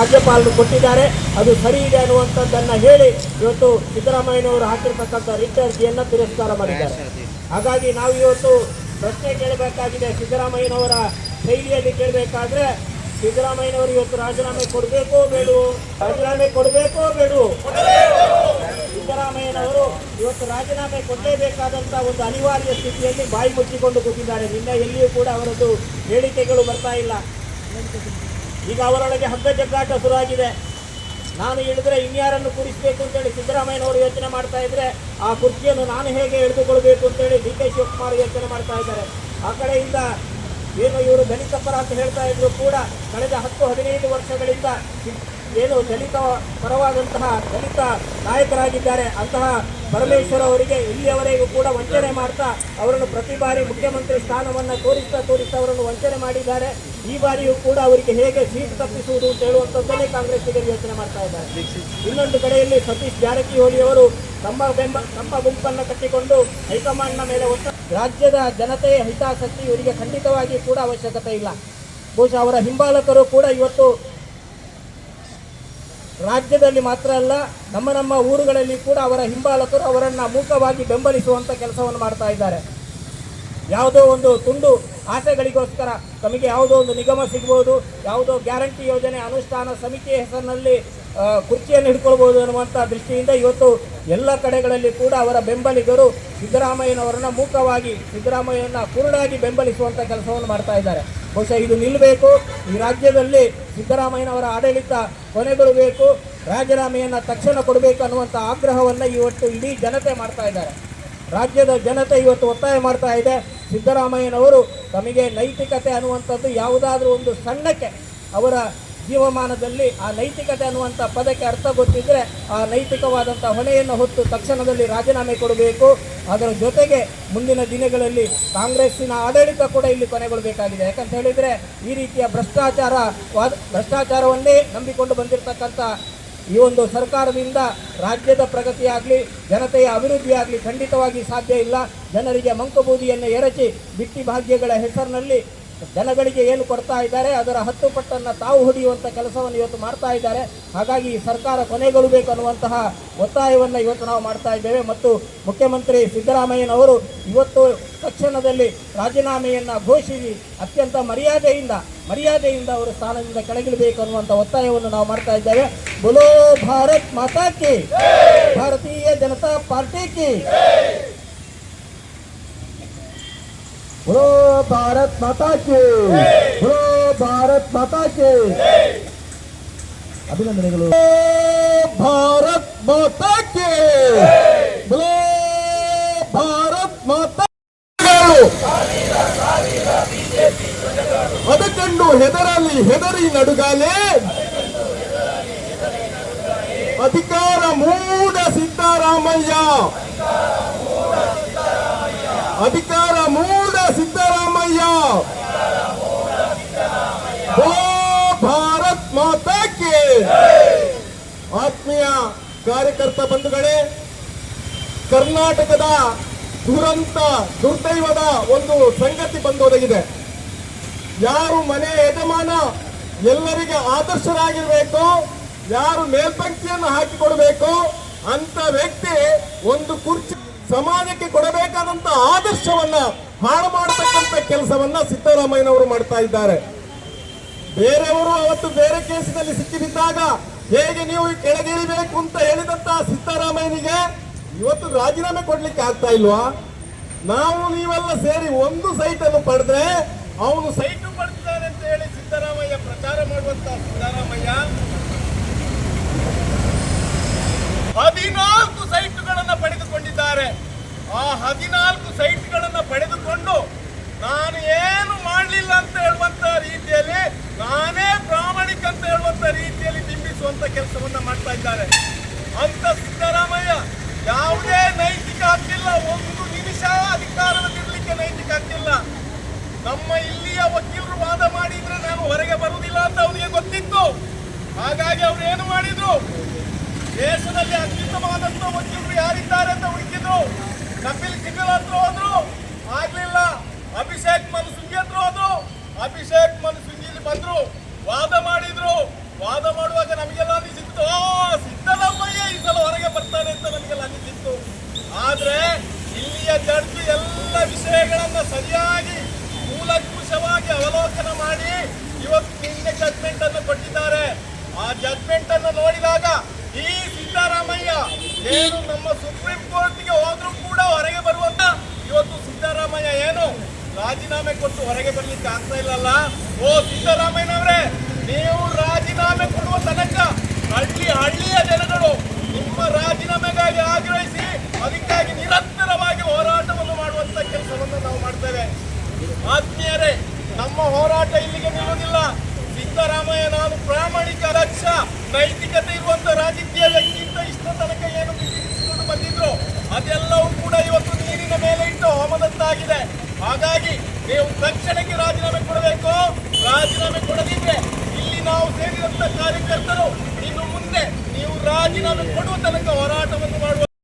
ರಾಜ್ಯಪಾಲರು ಕೊಟ್ಟಿದ್ದಾರೆ. ಅದು ಸರಿ ಇದೆ ಅನ್ನುವಂಥದ್ದನ್ನು ಹೇಳಿ ಇವತ್ತು ಸಿದ್ದರಾಮಯ್ಯನವರು ಹಾಕಿರ್ತಕ್ಕಂಥ ರಿಟ್ ಅರ್ಜಿಯನ್ನು ತಿರಸ್ಕಾರ ಮಾಡಿದ್ದಾರೆ. ಹಾಗಾಗಿ ನಾವು ಇವತ್ತು ಪ್ರಶ್ನೆ ಕೇಳಬೇಕಾಗಿದೆ ಸಿದ್ದರಾಮಯ್ಯನವರ ಶೈಲಿಯಲ್ಲಿ ಕೇಳಬೇಕಾದ್ರೆ ಸಿದ್ದರಾಮಯ್ಯನವರು ಇವತ್ತು ರಾಜೀನಾಮೆ ಕೊಡಬೇಕೋ ಬೇಡು, ರಾಜೀನಾಮೆ ಕೊಡಬೇಕೋ ಬೇಡು. ಸಿದ್ದರಾಮಯ್ಯನವರು ಇವತ್ತು ರಾಜೀನಾಮೆ ಕೊಡಲೇಬೇಕಾದಂಥ ಒಂದು ಅನಿವಾರ್ಯ ಸ್ಥಿತಿಯಲ್ಲಿ ಬಾಯಿ ಮುಚ್ಚಿಕೊಂಡು ಕೂತಿದ್ದಾರೆ. ನಿನ್ನೆ ಎಲ್ಲಿಯೂ ಕೂಡ ಅವರದ್ದು ಹೇಳಿಕೆಗಳು ಬರ್ತಾ ಇಲ್ಲ. ಈಗ ಅವರೊಳಗೆ ಹಗ್ಗ ಜಗ್ಗಾಟ ಶುರುವಾಗಿದೆ. ನಾನು ಇಳಿದ್ರೆ ಇನ್ಯಾರನ್ನು ಕೂರಿಸಬೇಕು ಅಂತೇಳಿ ಸಿದ್ದರಾಮಯ್ಯನವರು ಯೋಚನೆ ಮಾಡ್ತಾ ಇದ್ರೆ ಆ ಕುರ್ಚಿಯನ್ನು ನಾನು ಹೇಗೆ ಎಳೆದುಕೊಳ್ಬೇಕು ಅಂತೇಳಿ ಡಿ ಕೆ ಶಿವಕುಮಾರ್ ಯೋಚನೆ ಮಾಡ್ತಾ ಇದ್ದಾರೆ. ಆ ಕಡೆಯಿಂದ ಏನು ಇವರು ದಲಿತ ಅಂತ ಹೇಳ್ತಾ ಇದ್ರು ಕೂಡ, ಕಳೆದ ಹತ್ತು ಹದಿನೈದು ವರ್ಷಗಳಿಂದ ಏನು ದಲಿತ ಪರವಾದಂತಹ ದಲಿತ ನಾಯಕರಾಗಿದ್ದಾರೆ, ಅಂತಹ ಪರಮೇಶ್ವರ್ ಅವರಿಗೆ ಇಲ್ಲಿಯವರೆಗೂ ಕೂಡ ವಂಚನೆ ಮಾಡ್ತಾ ಅವರನ್ನು ಪ್ರತಿ ಬಾರಿ ಮುಖ್ಯಮಂತ್ರಿ ಸ್ಥಾನವನ್ನು ತೋರಿಸ್ತಾ ತೋರಿಸ್ತಾ ಅವರನ್ನು ವಂಚನೆ ಮಾಡಿದ್ದಾರೆ. ಈ ಬಾರಿಯೂ ಕೂಡ ಅವರಿಗೆ ಹೇಗೆ ಸೀಟ್ ತಪ್ಪಿಸುವುದು ಅಂತ ಹೇಳುವಂಥದ್ದನ್ನೇ ಕಾಂಗ್ರೆಸ್ಸಿಗೆ ಯೋಚನೆ ಮಾಡ್ತಾ ಇದ್ದಾರೆ. ಇನ್ನೊಂದು ಕಡೆಯಲ್ಲಿ ಸತೀಶ್ ಜಾರಕಿಹೊಳಿ ಅವರು ತಮ್ಮ ಬೆಂಬ, ತಮ್ಮ ಗುಂಪನ್ನು ಕಟ್ಟಿಕೊಂಡು ಹೈಕಮಾಂಡ್ನ ಮೇಲೆ ಒತ್ತ ರಾಜ್ಯದ ಜನತೆಯ ಹಿತಾಸಕ್ತಿ ಇವರಿಗೆ ಖಂಡಿತವಾಗಿ ಕೂಡ ಅವಶ್ಯಕತೆ ಇಲ್ಲ. ಬಹುಶಃ ಅವರ ಹಿಂಬಾಲಕರು ಕೂಡ ಇವತ್ತು ರಾಜ್ಯದಲ್ಲಿ ಮಾತ್ರ ಅಲ್ಲ, ನಮ್ಮ ನಮ್ಮ ಊರುಗಳಲ್ಲಿ ಕೂಡ ಅವರ ಹಿಂಬಾಲಕರು ಅವರನ್ನು ಮೂಕವಾಗಿ ಬೆಂಬಲಿಸುವಂಥ ಕೆಲಸವನ್ನು ಮಾಡ್ತಾ ಇದ್ದಾರೆ. ಯಾವುದೋ ಒಂದು ತುಂಡು ಆಸೆಗಳಿಗೋಸ್ಕರ ತಮಗೆ ಯಾವುದೋ ಒಂದು ನಿಗಮ ಸಿಗ್ಬೋದು, ಯಾವುದೋ ಗ್ಯಾರಂಟಿ ಯೋಜನೆ ಅನುಷ್ಠಾನ ಸಮಿತಿಯ ಹೆಸರಿನಲ್ಲಿ ಕುರ್ಚಿಯನ್ನು ಹಿಡ್ಕೊಳ್ಬೋದು ಅನ್ನುವಂಥ ದೃಷ್ಟಿಯಿಂದ ಇವತ್ತು ಎಲ್ಲ ಕಡೆಗಳಲ್ಲಿ ಕೂಡ ಅವರ ಬೆಂಬಲಿಗರು ಸಿದ್ದರಾಮಯ್ಯನವರನ್ನು ಮೂಕವಾಗಿ ಸಿದ್ದರಾಮಯ್ಯನ ಕುರುಡಾಗಿ ಬೆಂಬಲಿಸುವಂಥ ಕೆಲಸವನ್ನು ಮಾಡ್ತಾ ಇದ್ದಾರೆ. ಬಹುಶಃ ಇದು ನಿಲ್ಲಬೇಕು. ಈ ರಾಜ್ಯದಲ್ಲಿ ಸಿದ್ದರಾಮಯ್ಯನವರ ಆಡಳಿತ ಕೊನೆಗೊಳ್ಳಬೇಕು ರಾಜೀನಾಮೆಯನ್ನು ತಕ್ಷಣ ಕೊಡಬೇಕು ಅನ್ನುವಂಥ ಆಗ್ರಹವನ್ನು ಇವತ್ತು ಇಡೀ ಜನತೆ ಮಾಡ್ತಾ ಇದ್ದಾರೆ. ರಾಜ್ಯದ ಜನತೆ ಇವತ್ತು ಒತ್ತಾಯ ಮಾಡ್ತಾ ಇದೆ. ಸಿದ್ದರಾಮಯ್ಯನವರು ತಮಗೆ ನೈತಿಕತೆ ಅನ್ನುವಂಥದ್ದು ಯಾವುದಾದ್ರೂ ಒಂದು ಸಣ್ಣಕ್ಕೆ ಅವರ ಜೀವಮಾನದಲ್ಲಿ ಆ ನೈತಿಕತೆ ಅನ್ನುವಂಥ ಪದಕ್ಕೆ ಅರ್ಥ ಗೊತ್ತಿದ್ದರೆ ಆ ನೈತಿಕವಾದಂಥ ಹೊಣೆಯನ್ನು ಹೊತ್ತು ತಕ್ಷಣದಲ್ಲಿ ರಾಜೀನಾಮೆ ಕೊಡಬೇಕು. ಅದರ ಜೊತೆಗೆ ಮುಂದಿನ ದಿನಗಳಲ್ಲಿ ಕಾಂಗ್ರೆಸ್ಸಿನ ಆಡಳಿತ ಕೂಡ ಇಲ್ಲಿ ಕೊನೆಗೊಳ್ಳಬೇಕಾಗಿದೆ ಯಾಕಂತ ಹೇಳಿದರೆ ಈ ರೀತಿಯ ಭ್ರಷ್ಟಾಚಾರ ಭ್ರಷ್ಟಾಚಾರವನ್ನೇ ನಂಬಿಕೊಂಡು ಬಂದಿರತಕ್ಕಂಥ ಈ ಒಂದು ಸರ್ಕಾರದಿಂದ ರಾಜ್ಯದ ಪ್ರಗತಿಯಾಗಲಿ, ಜನತೆಯ ಅಭಿವೃದ್ಧಿಯಾಗಲಿ ಖಂಡಿತವಾಗಿ ಸಾಧ್ಯ ಇಲ್ಲ. ಜನರಿಗೆ ಮಂಕಬೂದಿಯನ್ನು ಎರಚಿ ಬಿಟ್ಟಿ ಭಾಗ್ಯಗಳ ಹೆಸರಿನಲ್ಲಿ ಜನಗಳಿಗೆ ಏನು ಕೊಡ್ತಾ ಇದ್ದಾರೆ, ಅದರ ಹತ್ತು ಪಟ್ಟನ್ನು ತಾವು ಹೊಡೆಯುವಂಥ ಕೆಲಸವನ್ನು ಇವತ್ತು ಮಾಡ್ತಾ ಇದ್ದಾರೆ. ಹಾಗಾಗಿ ಈ ಸರ್ಕಾರ ಕೊನೆಗೊಳ್ಳಬೇಕು ಅನ್ನುವಂತಹ ಒತ್ತಾಯವನ್ನು ಇವತ್ತು ನಾವು ಮಾಡ್ತಾ ಇದ್ದೇವೆ. ಮತ್ತು ಮುಖ್ಯಮಂತ್ರಿ ಸಿದ್ದರಾಮಯ್ಯನವರು ಇವತ್ತು ತಕ್ಷಣದಲ್ಲಿ ರಾಜೀನಾಮೆಯನ್ನು ಘೋಷಿಸಿ ಅತ್ಯಂತ ಮರ್ಯಾದೆಯಿಂದ ಮರ್ಯಾದೆಯಿಂದ ಅವರು ಸ್ಥಾನದಿಂದ ಕೆಳಗಿಳಬೇಕು ಅನ್ನುವಂಥ ಒತ್ತಾಯವನ್ನು ನಾವು ಮಾಡ್ತಾ ಇದ್ದೇವೆ. ಬುಲೋ ಭಾರತ್ ಮಾತಾ ಕಿ ಭಾರತೀಯ ಜನತಾ ಪಾರ್ಟಿ ಕಿ बोलो भारत माता के बोलो भारत माता के ಅಭಿನಂದನೆಗಳು ಭಾರತ್ ಮಾತಾ ಕೆ बोलो ಭಾರತ್ ಮಾತಾ ಅದಕ್ಕಂಡು ಹೆದರಲಿ ಹೆದರಿ ನಡುಗಾಲೆ ಅಧಿಕಾರ ಮೂಡ ಸಿದ್ದರಾಮಯ್ಯ ಅಧಿಕಾರ ಮೂಡ ಸಿದ್ದರಾಮಯ್ಯ. ಭಾರತ್ ಮಾತಾಕ್ಕೆ ಆತ್ಮೀಯ ಕಾರ್ಯಕರ್ತ ಬಂಧುಗಳೇ, ಕರ್ನಾಟಕದ ದುರಂತ, ದುರ್ದೈವದ ಒಂದು ಸಂಗತಿ ಬಂದೊದಗಿದೆ. ಯಾರು ಮನೆ ಯಜಮಾನ ಎಲ್ಲರಿಗೆ ಆದರ್ಶರಾಗಿರ್ಬೇಕು, ಯಾರು ಮೇಲ್ಪಂಕ್ತಿಯನ್ನು ಹಾಕಿಕೊಡಬೇಕು, ಅಂತ ವ್ಯಕ್ತಿ ಒಂದು ಕುರ್ಚಿ ಸಮಾಜಕ್ಕೆ ಕೊಡಬೇಕಾದಂತ ಆದರ್ಶವನ್ನ ಹಾಳು ಮಾಡತಕ್ಕಂತ ಕೆಲಸವನ್ನ ಸಿದ್ದರಾಮಯ್ಯನವರು ಮಾಡ್ತಾ ಇದ್ದಾರೆ. ಬೇರೆಯವರು ಅವತ್ತು ಬೇರೆ ಕೇಸಿನಲ್ಲಿ ಸಿಕ್ಕಿಬಿದ್ದಾಗ ಹೇಗೆ ನೀವು ಕೆಳಗಿಳಿಬೇಕು ಅಂತ ಹೇಳಿದಂತ ಸಿದ್ದರಾಮಯ್ಯನಿಗೆ ಇವತ್ತು ರಾಜೀನಾಮೆ ಕೊಡ್ಲಿಕ್ಕೆ ಆಗ್ತಾ ಇಲ್ವಾ? ನಾವು ನೀವೆಲ್ಲ ಸೇರಿ ಒಂದು ಸೈಟ್ ಅನ್ನು ಪಡೆದ್ರೆ ಅವನು ಸೈಟ್ ಪಡೆದಿದ್ದಾನೆ ಅಂತ ಹೇಳಿ ಸಿದ್ದರಾಮಯ್ಯ ಪ್ರಚಾರ ಮಾಡುವಂತ ಸಿದ್ದರಾಮಯ್ಯ ಹದಿನಾಲ್ಕು ಸೈಟ್ಗಳನ್ನ ಪಡೆದುಕೊಂಡಿದ್ದಾರೆ. ಆ ಹದಿನಾಲ್ಕು ಸೈಟ್ಗಳನ್ನು ಪಡೆದುಕೊಂಡು ನಾನು ಏನು ಮಾಡಲಿಲ್ಲ ಅಂತ ಹೇಳುವಂತ ರೀತಿಯಲ್ಲಿ, ನಾನೇ ಪ್ರಾಮಾಣಿಕ ಅಂತ ಹೇಳುವಂತ ರೀತಿಯಲ್ಲಿ ಬಿಂಬಿಸುವಂತ ಕೆಲಸವನ್ನ ಮಾಡ್ತಾ ಇದ್ದಾರೆ. ಅಂತ ಸಿದ್ದರಾಮಯ್ಯ ಯಾವುದೇ ನೈತಿಕ ಹಕ್ಕಿಲ್ಲ, ಒಂದು ನಿಮಿಷ ಅಧಿಕಾರದಲ್ಲಿರ್ಲಿಕ್ಕೆ ನೈತಿಕ ಹಕ್ಕಿಲ್ಲ. ನಮ್ಮ ಇಲ್ಲಿಯ ವಕೀಲರು ವಾದ ಮಾಡಿದ್ರೆ ನಾನು ಹೊರಗೆ ಬರುವುದಿಲ್ಲ ಅಂತ ಅವನಿಗೆ ಗೊತ್ತಿತ್ತು. ಹಾಗಾಗಿ ಅವರು ಏನು ಮಾಡಿದ್ರು? ದೇಶದಲ್ಲಿ ಅತ್ಯುತ್ತಮವಾದಂತಹ ವಕೀಲರು ಯಾರಿದ್ದಾರೆ ಅಂತ ಹುಡುಕಿದ್ರು. ಕಪಿಲ್ ಸಿಬಲ್ ಹತ್ರ ಹೋದ್ರು ಆಗ್ಲಿಲ್ಲ. ಅಭಿಷೇಕ್ ಮನು ಸುಂಗಿ ಹತ್ರ ಹೋದ್ರು ಅಭಿಷೇಕ್ ಮನು ಸುಂಗಿ ಬಂದ್ರು. ವಾದ ಮಾಡಿದ್ರು. ವಾದ ಮಾಡುವಾಗ ನಮಗೆಲ್ಲ ಅನಿಸಿತ್ತು ಸಿದ್ದಲಮ್ಮಯ್ಯ ಈ ಸಲ ಹೊರಗೆ ಬರ್ತಾನೆ ಅಂತ ನಮಗೆಲ್ಲ ಅನಿಸಿತ್ತು ಆದ್ರೆ ಇಲ್ಲಿಯ ಜಡ್ಜ್ ಎಲ್ಲ ವಿಷಯಗಳನ್ನ ಸರಿಯಾಗಿ ಮೂಲಕೂಶವಾಗಿ ಅವಲೋಕನ ಮಾಡಿ ಇವತ್ತು ನಿನ್ನೆ ಜಡ್ಜ್ಮೆಂಟ್ ಅನ್ನು ಕೊಟ್ಟಿದ್ದಾರೆ. ಆ ಜಡ್ಜ್ಮೆಂಟ್ ಅನ್ನು ನೋಡಿದಾಗ ಈ ಸಿದ್ದರಾಮಯ್ಯ ಏನು ನಮ್ಮ ಸುಪ್ರೀಂ ಕೋರ್ಟ್ಗೆ ಹೋದ್ರೂ ಕೂಡ ಹೊರಗೆ ಬರುವಂತ ಇವತ್ತು ಸಿದ್ದರಾಮಯ್ಯ ಏನು ರಾಜೀನಾಮೆ ಕೊಟ್ಟು ಹೊರಗೆ ಬರ್ಲಿಕ್ಕೆ ಆಗ್ತಾ ಇಲ್ಲಲ್ಲ? ಓ ಸಿದ್ದರಾಮಯ್ಯನವರೇ, ನೀವು ರಾಜೀನಾಮೆ ಕೊಡುವ ತನಕ ಹಳ್ಳಿ ಹಳ್ಳಿಯ ಜನಗಳು ನಿಮ್ಮ ರಾಜೀನಾಮೆಗಾಗಿ ಆಗ್ರಹಿಸಿ ಅದಕ್ಕಾಗಿ ನಿರಂತರವಾಗಿ ಹೋರಾಟವನ್ನು ಮಾಡುವಂತ ಕೆಲಸವನ್ನು ನಾವು ಮಾಡ್ತೇವೆ. ಆತ್ಮೀಯರೇ, ನಮ್ಮ ಹೋರಾಟ ಇಲ್ಲಿಗೆ ನಿಲ್ಲುವುದಿಲ್ಲ. ಸಿದ್ದರಾಮಯ್ಯ, ನಾನು ಪ್ರಾಮಾಣಿಕ ದಕ್ಷ ನೈತಿಕತೆ ಇರುವಂತ ರಾಜಕೀಯ ವ್ಯಕ್ತಿಯಿಂದ ಇಷ್ಟ ತನಕ ಏನು ಬಂದಿದ್ರು, ಅದೆಲ್ಲವೂ ಕೂಡ ಇವತ್ತು ನೀರಿನ ಮೇಲೆ ಇಟ್ಟು ಹೋಮದಂತಾಗಿದೆ. ಹಾಗಾಗಿ ನೀವು ತಕ್ಷಣಕ್ಕೆ ರಾಜೀನಾಮೆ ಕೊಡಬೇಕು. ರಾಜೀನಾಮೆ ಕೊಡದಿದ್ರೆ ಇಲ್ಲಿ ನಾವು ಸೇರಿದಂತ ಕಾರ್ಯಕರ್ತರು ಇನ್ನು ಮುಂದೆ ನೀವು ರಾಜೀನಾಮೆ ಕೊಡುವ ತನಕ